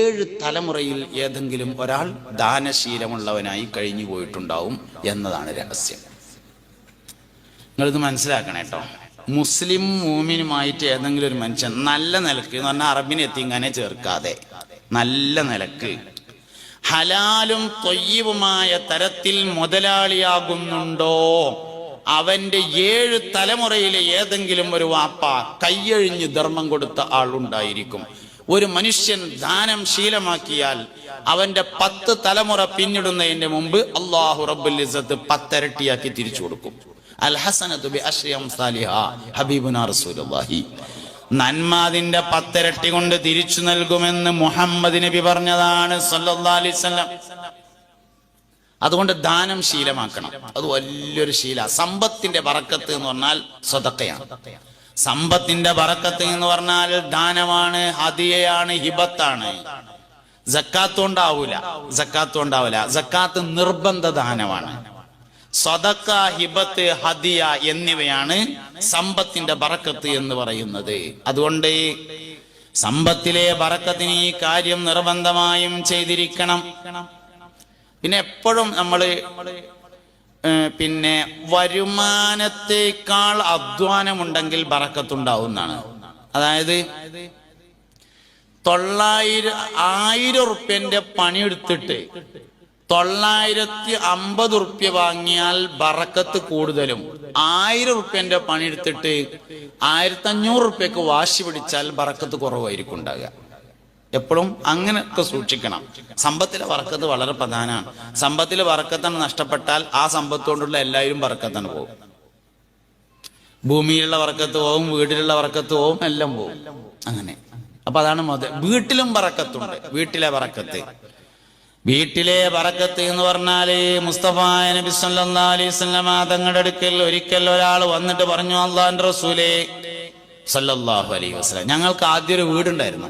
ഏഴ് തലമുറയിൽ ഏതെങ്കിലും ഒരാൾ ദാനശീലമുള്ളവനായി കഴിഞ്ഞു പോയിട്ടുണ്ടാവും എന്നതാണ് രഹസ്യം. നിങ്ങളിത് മനസ്സിലാക്കണം കേട്ടോ മുസ്ലിം മൂമിനുമായിട്ട് ഏതെങ്കിലും ഒരു മനുഷ്യൻ നല്ല നിലയ്ക്ക് എന്ന് പറഞ്ഞാൽ അറബിനെ എത്തിങ്ങനെ ചേർക്കാതെ. നല്ല നിലയ്ക്ക്. ഹലാലും തൊയ്യവുമായ തരത്തിൽ മുതലാളിയാകുന്നുണ്ടോ? അവന്റെ ഏഴ് തലമുറയിലെ ഏതെങ്കിലും ഒരു വാപ്പ കയ്യഴിഞ്ഞ് ധർമ്മം കൊടുത്ത ആളുണ്ടായിരിക്കും. ഒരു മനുഷ്യൻ ദാനം ശീലമാക്കിയാൽ അവന്റെ പത്ത് തലമുറ പിന്നിടുന്നതിന്റെ മുമ്പ് അള്ളാഹു റബ്ബുൽ പത്തരട്ടിയാക്കി തിരിച്ചു കൊടുക്കും. അൽ ഹസനത്തു ബി അശ്രി അംസാലിഹ ഹബീബുന റസൂലുള്ളാഹി. നന്മ അതിന്റെ പത്തിരട്ടി കൊണ്ട് തിരിച്ചു നൽകുമെന്ന് മുഹമ്മദ് നബി പറഞ്ഞതാണ് അതുകൊണ്ട് ദാനം ശീലമാക്കണം. അത് വലിയൊരു ശീല. സമ്പത്തിന്റെ വറക്കത്ത് എന്ന് പറഞ്ഞാൽ സ്വതക്കയാണ്. സമ്പത്തിന്റെ ബറക്കത്ത് എന്ന് പറഞ്ഞാൽ ദാനമാണ് ഹദിയയാണ് ഹിബത്താണ്. ജക്കാത്ത് ഉണ്ടാവൂല ജക്കാത്ത് ഉണ്ടാവൂല. ജക്കാത്ത് നിർബന്ധ ദാനമാണ്. സ്വതക്ക ഹിബത്ത് ഹദിയ എന്നിവയാണ് സമ്പത്തിന്റെ ബറക്കത്ത് എന്ന് പറയുന്നത്. അതുകൊണ്ട് സമ്പത്തിലെ വറക്കത്തിന് ഈ കാര്യം നിർബന്ധമായും ചെയ്തിരിക്കണം. പിന്നെ എപ്പോഴും നമ്മൾ പിന്നെ വരുമാനത്തേക്കാൾ അധ്വാനമുണ്ടെങ്കിൽ ബറക്കത്തുണ്ടാവുന്നതാണ്. അതായത് തൊള്ളായിരം ആയിരം ഉറുപ്യന്റെ പണിയെടുത്തിട്ട് തൊള്ളായിരത്തി അമ്പത് ഉറുപ്യ വാങ്ങിയാൽ ബറക്കത്ത് കൂടുതലും. ആയിരം ഉറുപ്യന്റെ പണിയെടുത്തിട്ട് ആയിരത്തി അഞ്ഞൂറ് ഉറുപ്യക്ക് വാശി പിടിച്ചാൽ ബറക്കത്ത് കുറവായിരിക്കും ഉണ്ടാകുക എപ്പോഴും അങ്ങനെയൊക്കെ സൂക്ഷിക്കണം. സമ്പത്തിലെ വറക്കത്ത് വളരെ പ്രധാനമാണ്. സമ്പത്തിലെ വറക്കത്താണ് നഷ്ടപ്പെട്ടാൽ ആ സമ്പത്ത് കൊണ്ടുള്ള എല്ലാവരും വറക്കത്താണ് പോകും. ഭൂമിയിലുള്ള വറക്കത്ത് പോവും വീട്ടിലുള്ള വറക്കത്ത് പോവും എല്ലാം പോവും. അങ്ങനെ. അപ്പൊ അതാണ് മുതൽ വീട്ടിലും വറക്കത്തുണ്ട്. വീട്ടിലെ വറക്കത്ത്. വീട്ടിലെ വറക്കത്ത് എന്ന് പറഞ്ഞാൽ മുസ്തഫ നബി തങ്ങളുടെ അടുക്കൽ ഒരിക്കൽ ഒരാൾ വന്നിട്ട് പറഞ്ഞു അള്ളാഹിന്റെ റസൂലേ സല്ലല്ലാഹു അലൈഹി വസല്ലം. ഞങ്ങൾക്ക് ആദ്യ ഒരു വീടുണ്ടായിരുന്നു.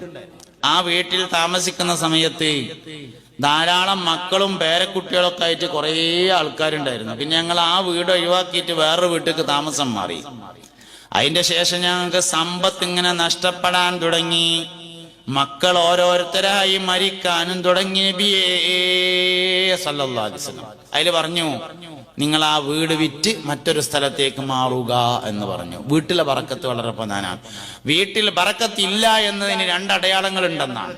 ആ വീട്ടിൽ താമസിക്കുന്ന സമയത്ത് ധാരാളം മക്കളും പേരക്കുട്ടികളൊക്കെ ആയിട്ട് കുറേ ആൾക്കാരുണ്ടായിരുന്നു. പിന്നെ ഞങ്ങൾ ആ വീട് ഒഴിവാക്കിയിട്ട് വേറൊരു വീട്ടിലേക്ക് താമസം മാറി. അതിന്റെ ശേഷം ഞങ്ങൾക്ക് സമ്പത്ത് ഇങ്ങനെ നഷ്ടപ്പെടാൻ തുടങ്ങി. മക്കൾ ഓരോരുത്തരായി മരിക്കാനും തുടങ്ങി നബിയേ അതിൽ പറഞ്ഞു നിങ്ങൾ ആ വീട് വിറ്റ് മറ്റൊരു സ്ഥലത്തേക്ക് മാറുക എന്ന് പറഞ്ഞു. വീട്ടിലെ പറക്കത്ത് വളരെ പ്രധാനമാണ്. വീട്ടിൽ പറക്കത്തില്ല എന്നതിന് രണ്ടടയാളങ്ങൾ ഉണ്ടെന്നാണ്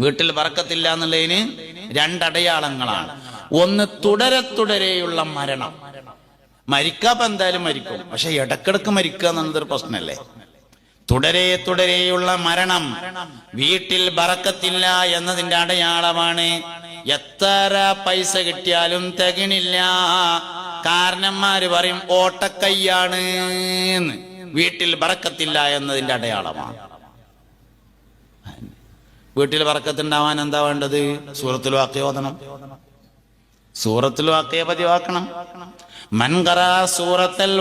വീട്ടിൽ പറക്കത്തില്ല എന്നുള്ളതിന് രണ്ടടയാളങ്ങളാണ്. ഒന്ന് തുടരെ തുടരെയുള്ള മരണം. മരിക്കാപ്പ എന്തായാലും മരിക്കും. പക്ഷെ ഇടക്കിടക്ക് മരിക്കുക എന്നുള്ളതൊരു പ്രശ്നമല്ലേ? തുടരെ തുടരെയുള്ള മരണം വീട്ടിൽ ബറക്കത്തില്ല എന്നതിന്റെ അടയാളമാണ്. എത്ര പൈസ കിട്ടിയാലും തികണില്ല കാരണന്മാര് പറയും ഓട്ടക്കയ്യാണ് വീട്ടിൽ ബറക്കത്തില്ല എന്നതിന്റെ അടയാളമാണ്. വീട്ടിൽ വറക്കത്തുണ്ടാവാൻ എന്താ വേണ്ടത്? സൂറത്തിൽ വാക്യ സൂറത്തിൽ വാക്കയെ പതിവാക്കണം. മൻകറ സൂറത്തൽ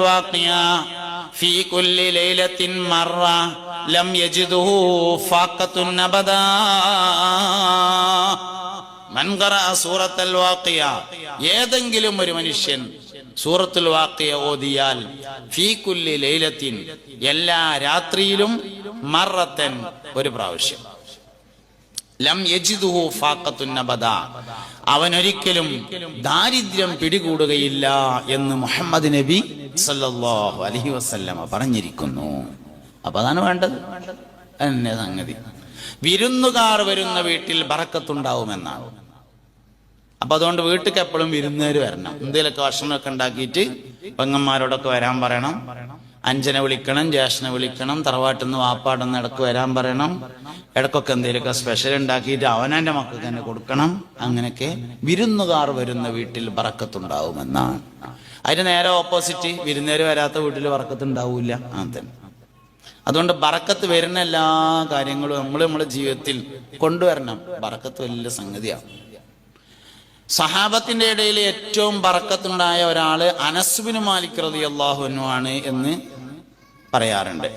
ഏതെങ്കിലും ഒരു മനുഷ്യൻ സൂറത്തുൽ വാക്കിയ ഓതിയാൽ ഫീ ലൈലത്തിൻ എല്ലാ രാത്രിയിലും മറത്തൻ ഒരു പ്രാവശ്യം. ലം യജിദുഹു ഫാഖത്തുൻ നബദ. അവൻ ഒരിക്കലും ദാരിദ്ര്യം പിടികൂടുകയില്ല എന്ന് മുഹമ്മദ് നബി സല്ലല്ലാഹു അലൈഹി വസല്ലമ പറഞ്ഞിരിക്കുന്നു. അപ്പൊ അതാണ് വേണ്ടത്. എന്നെ സംഗതി. വിരുന്നുകാർ വരുന്ന വീട്ടിൽ ബറക്കത്തുണ്ടാവുമെന്നാണ്. അപ്പൊ അതുകൊണ്ട് വീട്ടിലേക്ക് എപ്പോഴും വിരുന്നേര് വരണം. എന്തെങ്കിലുമൊക്കെ ഭക്ഷണമൊക്കെ ഉണ്ടാക്കിയിട്ട് പെങ്ങന്മാരോടൊക്കെ വരാൻ പറയണം. അഞ്ചനെ വിളിക്കണം ജ്യേഷ്ഠനെ വിളിക്കണം തറവാട്ടിൽ നിന്ന് വാപ്പാടെന്ന് ഇടയ്ക്ക് വരാൻ പറയണം. ഇടക്കൊക്കെ എന്തെങ്കിലുമൊക്കെ സ്പെഷ്യൽ ഉണ്ടാക്കിയിട്ട് അവനെ മക്കൾക്ക് തന്നെ കൊടുക്കണം. അങ്ങനെയൊക്കെ വിരുന്നുകാർ വരുന്ന വീട്ടിൽ ബറക്കത്തുണ്ടാവുമെന്നാണ്. അതിന് നേരെ ഓപ്പോസിറ്റ് വിരുന്നേര് വരാത്ത വീട്ടിൽ ബറക്കത്തുണ്ടാവൂല അങ്ങനെ തന്നെ അതുകൊണ്ട് ബറക്കത്ത് വരുന്ന എല്ലാ കാര്യങ്ങളും നമ്മൾ നമ്മുടെ ജീവിതത്തിൽ കൊണ്ടുവരണം. ബറക്കത്ത് വലിയ സംഗതിയാണ് സഹാബത്തിന്റെ ഇടയിൽ ഏറ്റവും ബറക്കത്തുണ്ടായ ഒരാൾ അനസുബിന് മാലിക് റതി ആണ് എന്ന് പറയാറുണ്ട്.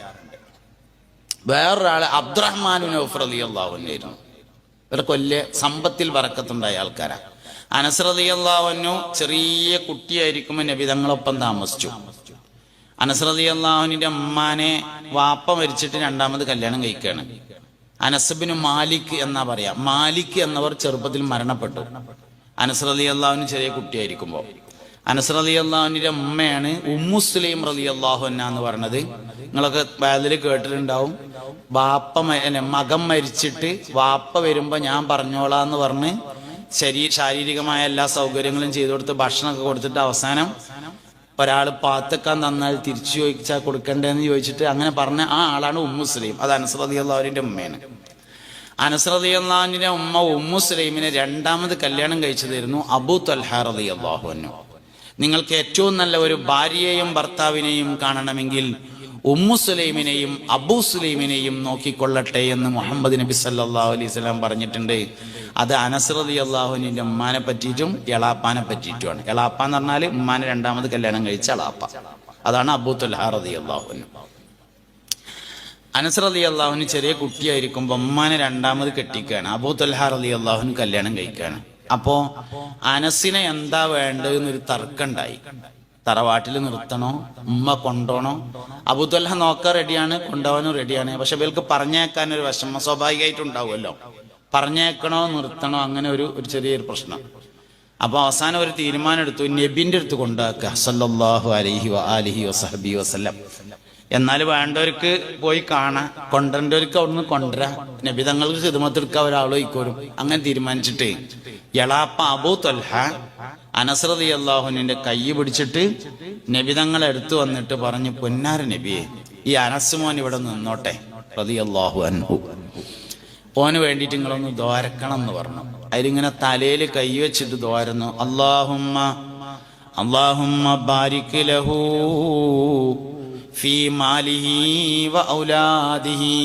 വേറൊരാൾ അബ്ദുറഹ്മാൻ ഔഫ് റതി അള്ളാഹുനായിരുന്നു ഇവർക്ക് വലിയ സമ്പത്തിൽ ബറക്കത്തുണ്ടായ ആൾക്കാരാണ് അനസ് റതി അള്ളാഹുനു ചെറിയ കുട്ടിയായിരിക്കുമ്പോൾ നബി തങ്ങളൊപ്പം താമസിച്ചു. അനസ്രതി അള്ളാഹുവിന്റെ അമ്മാനെ വാപ്പ മരിച്ചിട്ട് രണ്ടാമത് കല്യാണം കഴിക്കുകയാണ്. അനസബിന് മാലിക് എന്നാ പറയാ മാലിക് എന്നവർ ചെറുപ്പത്തിൽ മരണപ്പെട്ടു. അനസ്രതി അള്ളാഹുവിന് ചെറിയ കുട്ടിയായിരിക്കുമ്പോൾ അനസ്രതി അള്ളാഹുവിന്റെ ഉമ്മയാണ് ഉമ്മുസ്ലിം റലി അള്ളാഹു എന്ന് പറഞ്ഞത് നിങ്ങളൊക്കെ വേദന കേട്ടിട്ടുണ്ടാവും. വാപ്പ മകം മകൻ മരിച്ചിട്ട് വാപ്പ വരുമ്പോ ഞാൻ പറഞ്ഞോളാന്ന് പറഞ്ഞ് ശരീ ശാരീരികമായ എല്ലാ സൗകര്യങ്ങളും ചെയ്തു കൊടുത്ത് ഭക്ഷണമൊക്കെ കൊടുത്തിട്ട് അവസാനം ഒരാൾ പാത്തക്കാൻ തന്നാൽ തിരിച്ചു ചോദിച്ചാൽ കൊടുക്കണ്ടേന്ന് ചോദിച്ചിട്ട് അങ്ങനെ പറഞ്ഞ ആ ആളാണ് ഉമ്മുസ്ലീം അത് അനസ്രതി അള്ളാഹുവിന്റെ ഉമ്മയാണ്. അനസ്രതി അള്ളാഹുവിന്റെ ഉമ്മ ഉമ്മുസ്ലീമിനെ രണ്ടാമത് കല്യാണം കഴിച്ചതായിരുന്നു അബൂ തൽഹ റതി അള്ളാഹുവിനു നിങ്ങൾക്ക് ഏറ്റവും നല്ല ഒരു ഭാര്യയെയും ഭർത്താവിനെയും കാണണമെങ്കിൽ ഉമ്മു സുലൈമിനെയും അബൂ സുലൈമിനെയും നോക്കിക്കൊള്ളട്ടെ എന്ന് മുഹമ്മദ് നബി സല്ലല്ലാഹു അലൈഹി സ്വലാം പറഞ്ഞിട്ടുണ്ട്. അത് അനസ്രതി അള്ളാഹുവിന്റെ ഉമ്മാനെ പറ്റിയിട്ടും എളാപ്പാനെ പറ്റിയിട്ടുമാണ്. എളാപ്പ എന്ന് പറഞ്ഞാൽ ഉമ്മാനെ രണ്ടാമത് കല്യാണം കഴിച്ച എളാപ്പ. അതാണ് അബൂത്തുൽ തുൽഹ റതി അള്ളാഹുവിന് അനസ് റലി അള്ളാഹുവിന് ചെറിയ കുട്ടിയായിരിക്കുമ്പോൾ ഉമ്മാനെ രണ്ടാമത് കെട്ടിക്കുകയാണ് അബൂ തുൽഹ റലി അള്ളാഹുവിന് കല്യാണം കഴിക്കുകയാണ് അപ്പോ അനസിനെ എന്താ വേണ്ടതെന്നൊരു തർക്കമുണ്ടായി തറവാട്ടിൽ നിർത്തണോ? ഉമ്മ കൊണ്ടോണോ? അബുദുല്ല നോക്കാൻ റെഡിയാണ് കൊണ്ടുപോകാനും റെഡിയാണ്. പക്ഷെ ഇവർക്ക് പറഞ്ഞേക്കാൻ ഒരു വിഷമം സ്വാഭാവികമായിട്ടുണ്ടാവുമല്ലോ. പറഞ്ഞേക്കണോ നിർത്തണോ അങ്ങനെ ഒരു ഒരു ചെറിയൊരു പ്രശ്നം. അപ്പൊ അവസാനം ഒരു തീരുമാനം എടുത്തു നബിന്റെ അടുത്ത് കൊണ്ടാക്കുക സല്ലല്ലാഹു അലൈഹി വ ആലിഹി വസഹബി വസല്ലം എന്നാൽ വേണ്ടവർക്ക് പോയി കാണാം കൊണ്ടവർക്ക് അവിടുന്ന് കൊണ്ടുവരാം. നബി തങ്ങൾക്ക് ഹിദമത്തെടുക്കാൻ ഒരാളോ ഇക്കോരും അങ്ങനെ തീരുമാനിച്ചിട്ട് യളാപ്പ അബൂ തൊൽഹ അനസ്രതി അള്ളാഹുനിന്റെ കൈ പിടിച്ചിട്ട് നബി തങ്ങളെ എടുത്തു വന്നിട്ട് പറഞ്ഞു പൊന്നാര നബിയെ ഈ അനസ്മോൻ ഇവിടെ നിന്നോട്ടെ. പ്രതി അള്ളാഹു അൻഹു. ഓന് വേണ്ടിയിട്ട് നിങ്ങളൊന്ന് ദ്വാരക്കണം എന്ന് പറഞ്ഞു. അതിലിങ്ങനെ തലയിൽ കൈവച്ചിട്ട് ദ്വാരുന്നു. അള്ളാഹുമ്മ അള്ളാഹുമ്മ ബാരിക് ലഹു ഫീ മാലിഹി വ ഔലാദിഹി.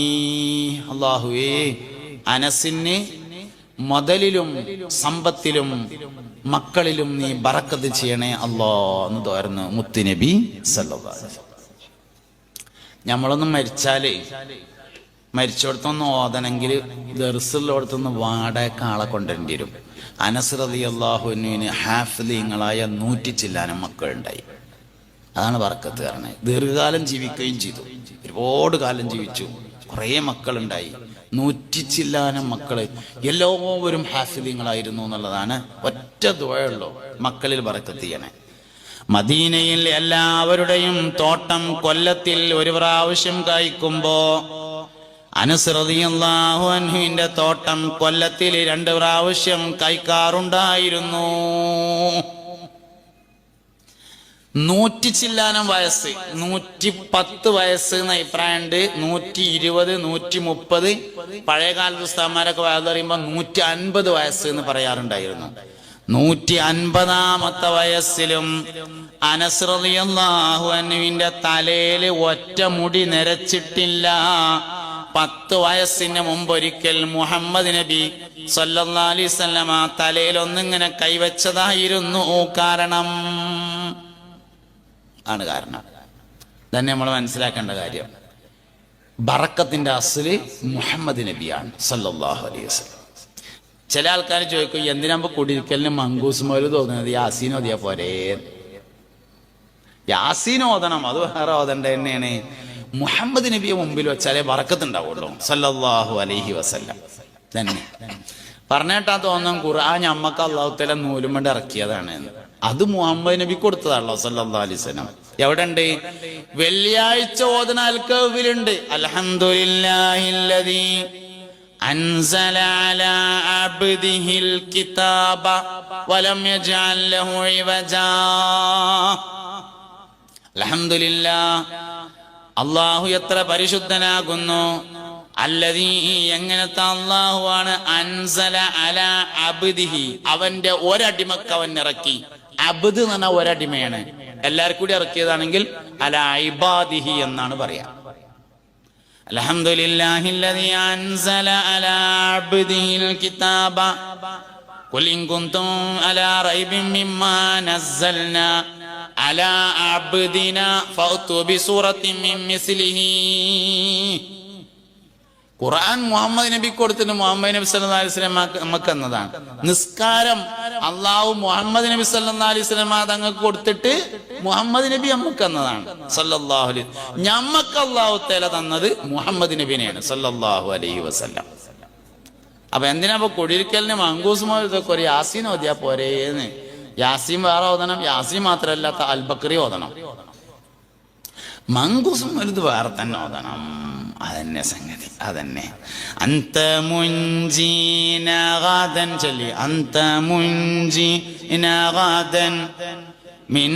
അള്ളാഹുവേ അനസിന് മുതലിലും സമ്പത്തിലും മക്കളിലും നീ ബറക്കത്ത് ചെയ്യണേ അല്ലോ എന്ന് തോരുന്നു മുത്തുനബി വസല്ലം. ഞമ്മളൊന്നും മരിച്ചാലേ മരിച്ചോടത്തൊന്ന് ഓതണമെങ്കിൽ ദർസിലോടത്തൊന്ന് വാടക ആളെ കൊണ്ടുവരേണ്ടി വരും. അനസ്രതി അള്ളാഹുവിന് ഹാഫ്ലിങ്ങളായ നൂറ്റി ചില്ലാനം മക്കളുണ്ടായി. അതാണ് വർക്കത്ത് കാരണം ദീർഘകാലം ജീവിക്കുകയും ചെയ്തു. ഒരുപാട് കാലം ജീവിച്ചു. കുറേ മക്കളുണ്ടായി. നൂറ്റി ചില്ലാനം മക്കൾ. എല്ലാവരും ഹാഫിലിങ്ങളായിരുന്നു എന്നുള്ളതാണ് ഒറ്റ ദുഴയുള്ളൂ മക്കളിൽ പറക്കെത്തിയണേ മദീനയിൽ എല്ലാവരുടെയും തോട്ടം കൊല്ലത്തിൽ ഒരു പ്രാവശ്യം കായ്ക്കുമ്പോ അനുസൃതിയുള്ളാഹുവിന്റെ തോട്ടം കൊല്ലത്തിൽ രണ്ട് പ്രാവശ്യം കൈക്കാറുണ്ടായിരുന്നു നൂറ്റി ചില്ലാനം വയസ്സ് നൂറ്റി പത്ത് വയസ്സ് എന്ന അഭിപ്രായമുണ്ട്. നൂറ്റി ഇരുപത് നൂറ്റി മുപ്പത്. പഴയകാല പുസ്തകന്മാരൊക്കെ വയസ്സ് പറയുമ്പോൾ നൂറ്റി അൻപത് വയസ്സ് എന്ന് പറയാറുണ്ടായിരുന്നു. നൂറ്റി അൻപതാമത്തെ വയസ്സിലും അനസ്രിയാഹുവിന്റെ തലയിൽ ഒറ്റ മുടി നിരച്ചിട്ടില്ല. പത്ത് വയസ്സിന് മുമ്പ് ഒരിക്കൽ മുഹമ്മദ് നബി സല്ലല്ലാഹു അലൈഹി വസല്ലമ തലയിൽ ഒന്നിങ്ങനെ കൈവച്ചതായിരുന്നു. കാരണം ആണ് കാരണം. തന്നെ നമ്മൾ മനസ്സിലാക്കേണ്ട കാര്യം. ബറക്കത്തിന്റെ അസൽ മുഹമ്മദ് നബിയാണ് സല്ലാഹു അലൈഹി വസ്ലം ചില ആൾക്കാർ ചോദിക്കും എന്തിനാകുമ്പോൾ കുടിരിക്കലിന് മങ്കൂസ് മോൽ തോന്നുന്നത്? യാസീൻ ഓതിയാ പോരേ? യാസീൻ ഓതണം അത് വേറെ ഓതണ്ട തന്നെയാണ്. മുഹമ്മദ് നബിയെ മുമ്പിൽ വെച്ചാലേ ബറക്കത്തുണ്ടാവുള്ളൂ സല്ലാഹു അലൈഹി വസല്ലം. തന്നെ പറഞ്ഞേട്ടാ തോന്നും ഖുർആൻ ഞമ്മക്ക് അള്ളാഹുത്തല നൂലുമണ്ട് ഇറക്കിയതാണ് എന്ന്. അത് മുഹമ്മദ് നബി കൊടുത്തതാണല്ലോ സല്ലല്ലാഹു അലൈഹി വസല്ലം എവിടെ ഉണ്ട് വെള്ളിയാഴ്ച ഓതന അൽക്കവിലുണ്ട് അൽഹംദുലില്ലാഹില്ലദീ أنزل على عبده الكتاب ولم يجعل له عوجا الحمد لله അള്ളാഹു എത്ര പരിശുദ്ധനാകുന്നു അല്ലതീ എങ്ങനത്തെ അള്ളാഹുവാണ് അൻസല അല അബ്ദിഹി അവന്റെ ഒരടിമക്ക് അവൻ ഇറക്കി അബ്ദ് എന്ന് പറഞ്ഞ ഒരടിമയാണ് എല്ലാവർക്കും കൂടി ഇറക്കിയതാണെങ്കിൽ അല ഇബാദിഹി എന്നാണ് പറയാ الحمد لله الذي أنزل على عبده الكتاب قل إن كنتم على ريب مما نزلنا على عبدنا فأتوا بسورة من مثله ഖുർആൻ മുഹമ്മദ് നബി കൊടുത്തിന് മുഹമ്മദ് നബി വസല്ലം നമുക്ക് എന്നതാണ് നിസ്കാരം അള്ളാഹു മുഹമ്മദ് നബി സല്ലല്ലാഹു അലൈഹി വസല്ലം തങ്ങൾക്ക് കൊടുത്തിട്ട് മുഹമ്മദ് നബി നമുക്ക് എന്നതാണ് സല്ലാഹു അലൈഹി ഞമ്മക്ക് അള്ളാഹു തേല തന്നത് മുഹമ്മദ് നബിനെയാണ്. സല്ലാഹു അലൈഹി വസല്ലം. അപ്പൊ എന്തിനാ അപ്പൊ കൊടിയിരിക്കലിന് മങ്കൂസ് മോദി യാസീൻ ഓതിയാ പോരേന്ന്. യാസീൻ വേറെ ഓതണം. യാസീൻ മാത്രമല്ലാത്ത അൽബക്രി ഓതണം. മങ്കൂസും വലുത് വേറെ തന്നെ ഓതണം. അതന്നെ സംഗതി അതന്നെ. അന്ത മുഞ്ചീനഗാദൻ ചൊല്ലി അന്ത മുഞ്ചീനഗാദൻ മിൻ